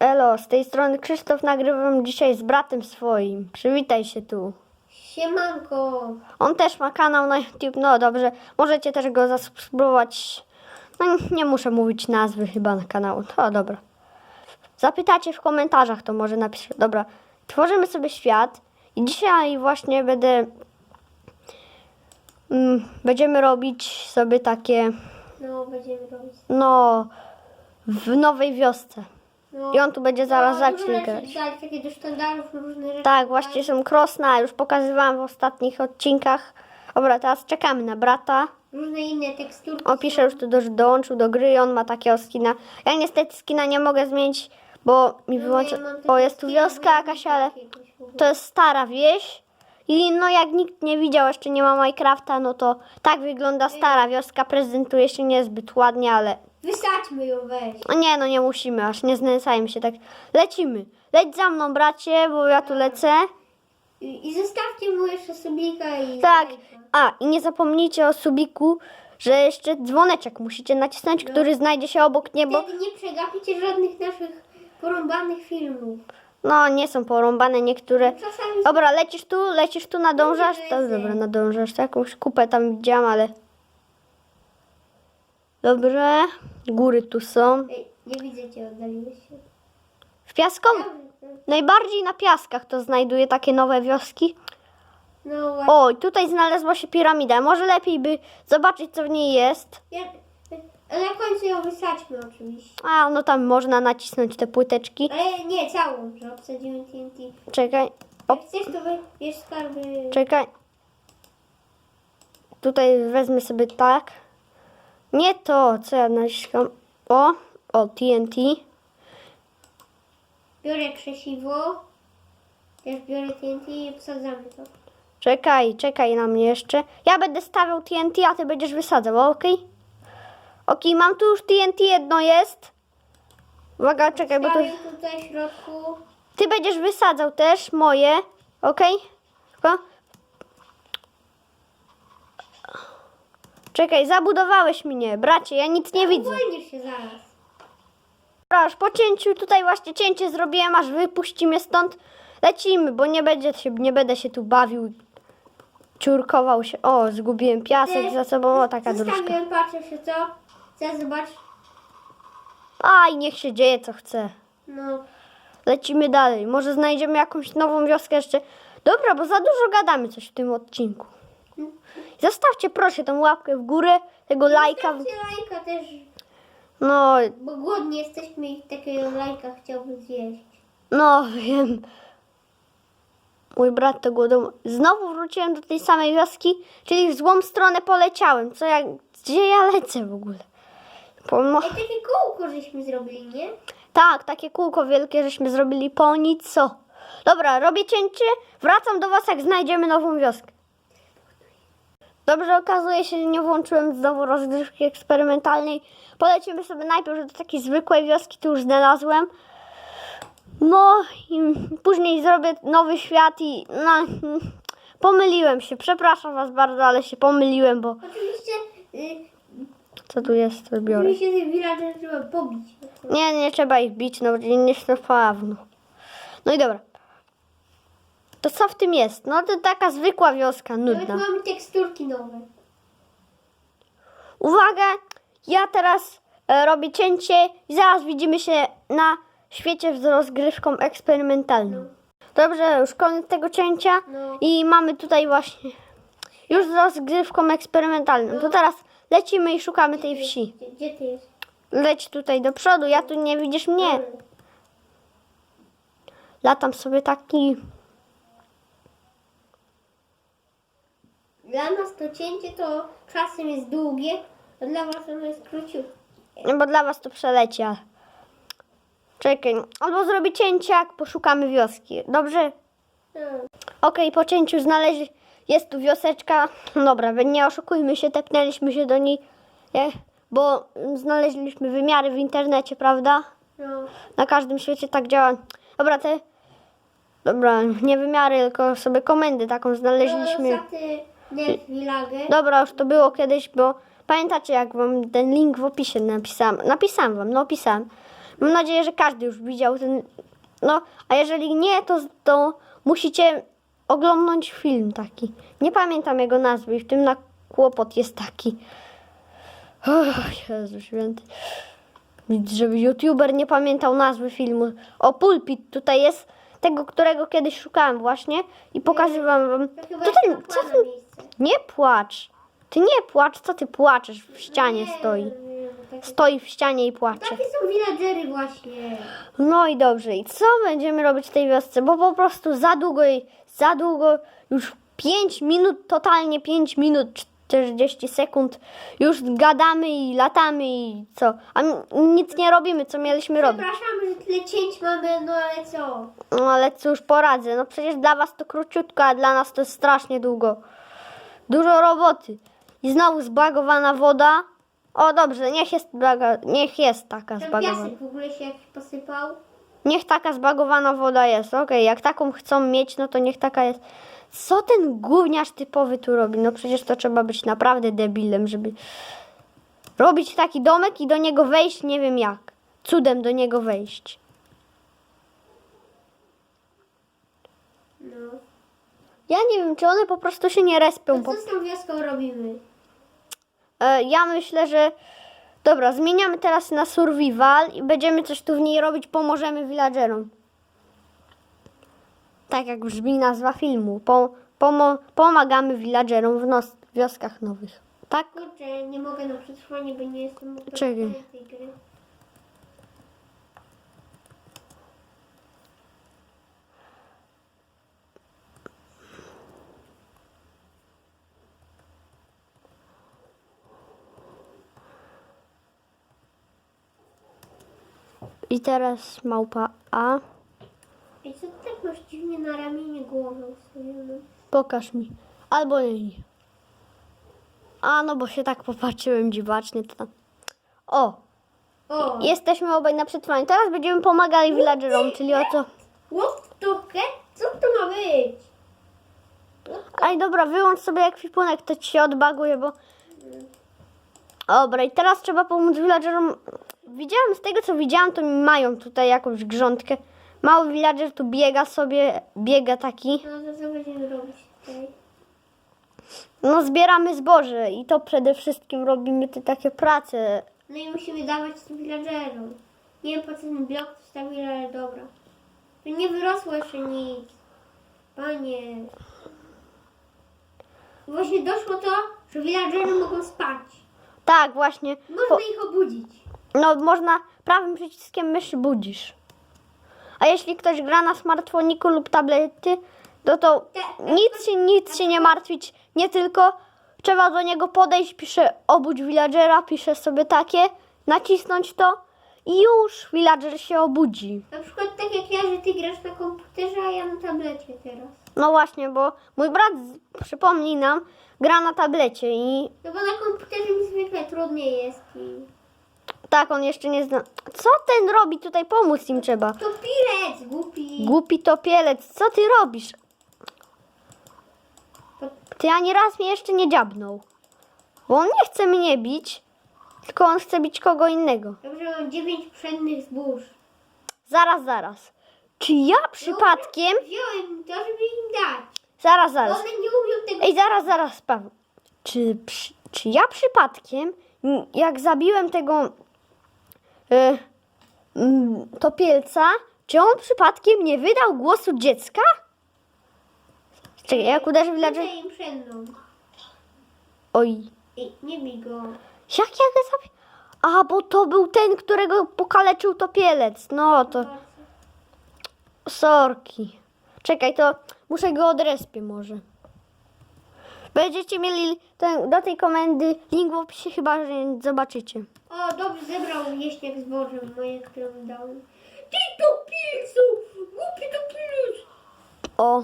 Elo, z tej strony Krzysztof nagrywam dzisiaj z bratem swoim. Przywitaj się tu. Siemanko. On też ma kanał na YouTube, no dobrze. Możecie też go zasubskrybować. No nie muszę mówić nazwy chyba na kanału. To dobra. Zapytacie w komentarzach, to może napiszę. Dobra, tworzymy sobie świat i dzisiaj właśnie będę... Mm, będziemy robić sobie takie, No, będziemy robić. no, w nowej wiosce. No, I on tu będzie zaraz no, zacznie grać. dali, takie do sztandarów, różne rzeczy. Tak, właśnie są krosna, już pokazywałam w ostatnich odcinkach. Dobra, teraz czekamy na brata. Różne inne teksturki. On pisze już tu do, dołączył do gry i on ma takiego skina. Ja niestety skina nie mogę zmienić, bo mi No, wyłącza... ja mam O, takie jest tu wioska bo ja jakaś, ale to jest stara wieś. I no jak nikt nie widział, jeszcze nie ma Minecrafta, no to tak wygląda stara wioska. Prezentuje się niezbyt ładnie, ale Wysadźmy ją, weź. no nie, no nie musimy, aż nie znęcajmy się tak. Lecimy. Leć za mną, bracie, bo ja tu lecę. I, i zostawcie mu jeszcze subika i Tak. lajka. A, i nie zapomnijcie o subiku, że jeszcze dzwoneczek musicie nacisnąć, który znajdzie się obok niebo. Wtedy nie przegapicie żadnych naszych porąbanych filmów. No, nie są porąbane niektóre. Czasami Dobra, lecisz tu, lecisz tu, nadążasz? To, dobra, nadążasz. Jakąś kupę tam widziałam, ale... Dobrze, góry tu są. Ej, nie widzę cię, oddaliłeś się. W piaskom? Najbardziej na piaskach to znajduje takie nowe wioski. No właśnie. O, tutaj znalazła się piramida. Może lepiej by zobaczyć, co w niej jest. Ja, ale na końcu ją wysadźmy oczywiście. A, no tam można nacisnąć te płyteczki. Ale nie, całą, że obsadzimy TNT. Czekaj, Jak chcesz, to wiesz skarby. czekaj. Tutaj wezmę sobie tak. Nie to, co ja naciskam. O, o, TNT. Biorę krzesiwo. Też biorę TNT i obsadzamy to. Czekaj, czekaj na mnie jeszcze. Ja będę stawiał TNT, a ty będziesz wysadzał, ok? Ok, mam tu już TNT, jedno jest. Uwaga, czekaj, bo to... Tutaj w środku. Ty będziesz wysadzał też moje, ok? Tylko... Czekaj, zabudowałeś mnie, bracie, ja nic nie widzę. Uwolnisz się zaraz. Aż po cięciu, tutaj właśnie cięcie zrobiłem, aż wypuści mnie stąd. Lecimy, bo nie, będzie się, nie będę się tu bawił. Ciurkował się. O, zgubiłem piasek za sobą. O, taka dróżka. Zostawiłem, patrzę się co. Chcę zobaczyć. Aj, niech się dzieje co chce. No. Lecimy dalej. Może znajdziemy jakąś nową wioskę jeszcze. Dobra, bo za dużo gadamy coś w tym odcinku. Zostawcie proszę tą łapkę w górę, tego lajka. Zostawcie lajka też, No, bo głodni jesteśmy i takiego lajka chciałbym zjeść. no wiem. Mój brat to głodował. Znowu wróciłem do tej samej wioski, czyli w złą stronę poleciałem. Co ja, gdzie ja lecę w ogóle? Pomo- Ej, takie kółko żeśmy zrobili, nie? tak, takie kółko wielkie żeśmy zrobili po nic co. Dobra, robię cięcie, wracam do was jak znajdziemy nową wioskę. Dobrze, okazuje się, że nie włączyłem znowu rozgrywki eksperymentalnej. Polecimy sobie najpierw do takiej zwykłej wioski, tu już znalazłem. No i później zrobię nowy świat i no, pomyliłem się. Przepraszam was bardzo, ale się pomyliłem, bo Oczywiście, y, co tu jest, to biorę. oczywiście tych villager trzeba pobić. Nie, nie trzeba ich bić, no nie jest to pewno. No i dobra. To co w tym jest? No to taka zwykła wioska, Nawet nudna. mamy teksturki nowe. Uwaga, ja teraz e, robię cięcie i zaraz widzimy się na świecie z rozgrywką eksperymentalną. Dobrze, już koniec tego cięcia No. i mamy tutaj właśnie już z rozgrywką eksperymentalną. To teraz lecimy i szukamy tej wsi. Gdzie, ty jest? Leć tutaj do przodu, ja tu nie widzisz mnie. Latam sobie taki Dla nas to cięcie to czasem jest długie, a dla was ono jest króciutkie. No bo dla was to przeleci, ale... Czekaj, albo zrobię cięcie, jak poszukamy wioski. Dobrze? No. Okej, po cięciu znaleźli... Jest tu wioseczka. Dobra, nie oszukujmy się, tepnęliśmy się do niej, nie? bo znaleźliśmy wymiary w internecie, prawda? No. Na każdym świecie tak działa. Dobra, te... Dobra, nie wymiary, tylko sobie komendy taką znaleźliśmy. Village. Dobra, już to było kiedyś, bo pamiętacie, jak wam ten link w opisie napisałam? Napisałam wam, no opisałam. Mam nadzieję, że każdy już widział ten. No, a jeżeli nie, to, to musicie oglądnąć film taki. Nie pamiętam jego nazwy i w tym na kłopot jest taki. Och, Jezu święty. Żeby youtuber nie pamiętał nazwy filmu. O, Pulpit tutaj jest. Tego, którego kiedyś szukałem właśnie i pokazywałem wam. To ten, co miejsce. nie płacz. Ty nie płacz, co ty płaczesz? W ścianie Nie, stoi. Stoi w ścianie i płacze. Takie są villagery właśnie. No i dobrze. I co będziemy robić w tej wiosce? Bo po prostu za długo, i- za długo, już 5 minut, totalnie 5 minut, 40 sekund, już gadamy i latamy i co? A nic nie robimy, co mieliśmy robić. Przepraszamy, że tyle cięć mamy, no ale co? No ale cóż, poradzę. No przecież dla was to króciutko, a dla nas to jest strasznie długo. Dużo roboty. I znowu zbagowana woda. O dobrze, niech jest, baga, niech jest taka Ten zbagowana. piasek w ogóle się jakiś posypał. Niech taka zbagowana woda jest. Okej, jak taką chcą mieć, no to niech taka jest. Co ten gówniarz typowy tu robi? No przecież to trzeba być naprawdę debilem, żeby robić taki domek i do niego wejść nie wiem jak. Cudem do niego wejść. No. Ja nie wiem, czy one po prostu się nie respią. To Po... co z tą wioską robimy? E, ja myślę, że. Dobra, zmieniamy teraz na survival i będziemy coś tu w niej robić. Pomożemy villagerom. Tak jak brzmi nazwa filmu. Po, pomo, pomagamy villagerom w nos, wioskach nowych. Tak? Kurczę, nie mogę na przetrwanie, bo nie jestem Czekaj. tej gry. I teraz małpa A. I co ty tak masz dziwnie na ramieniu głowę ustawioną? Pokaż mi. Albo nie. A no bo się tak popatrzyłem dziwacznie. To. O! O! Jesteśmy obaj na przetrwanie. Teraz będziemy pomagali villagerom, czyli o co? What the heck? Co to ma być? Aj dobra, wyłącz sobie ekwipunek, to ci się odbaguje, bo... Dobra, i teraz trzeba pomóc villagerom. Widziałam, z tego co widziałam, to mają tutaj jakąś grządkę. Mały villager tu biega sobie, biega taki. No to co będziemy robić tutaj? No zbieramy zboże i to przede wszystkim robimy te takie prace. No i musimy dawać tym villagerom. Nie wiem po co ten blok zostawili, ale dobra. Tu nie wyrosło jeszcze nic. Panie. Właśnie doszło to, że villagery mogą spać. Tak, właśnie. Można Po, ich obudzić. No można prawym przyciskiem myszy budzisz. A jeśli ktoś gra na smartfoniku lub tablety, to to nic się, nic się nie martwić. Nie tylko trzeba do niego podejść, pisze obudź villagera, pisze sobie takie, nacisnąć to i już villager się obudzi. Na przykład tak jak ja, że ty grasz na komputerze, a ja na tablecie teraz. No właśnie, bo mój brat, przypomnij nam, gra na tablecie i No bo na komputerze mi zwykle trudniej jest i... tak, on jeszcze nie zna. Co ten robi tutaj? Pomóc im trzeba. To głupi. Głupi topielec, co ty robisz? Ty ani raz mnie jeszcze nie dziabnął. Bo on nie chce mnie bić, tylko on chce bić kogo innego. Dobrze, mam dziewięć pszennych zbóż. Zaraz, zaraz. Czy ja przypadkiem... Wziąłem to, żeby im dać. Zaraz, Bo zaraz. one nie umią tego... Ej, zaraz, zaraz, Paweł. Czy, przy- czy ja przypadkiem, m, jak zabiłem tego topielca, czy on przypadkiem nie wydał głosu dziecka? Czekaj, jak uderzę w pszenną. Oj. Nie bij go. Jak ja go zabiłem? A, bo to był ten, którego pokaleczył topielec. No to sorki. Czekaj, to muszę go odrespię może. Będziecie mieli ten, do tej komendy link w opisie, chyba że zobaczycie. O, dobrze, zebrał wieśniak zbożem moje, które mi dałem. Ty to pilcu! Głupi to pilc! O!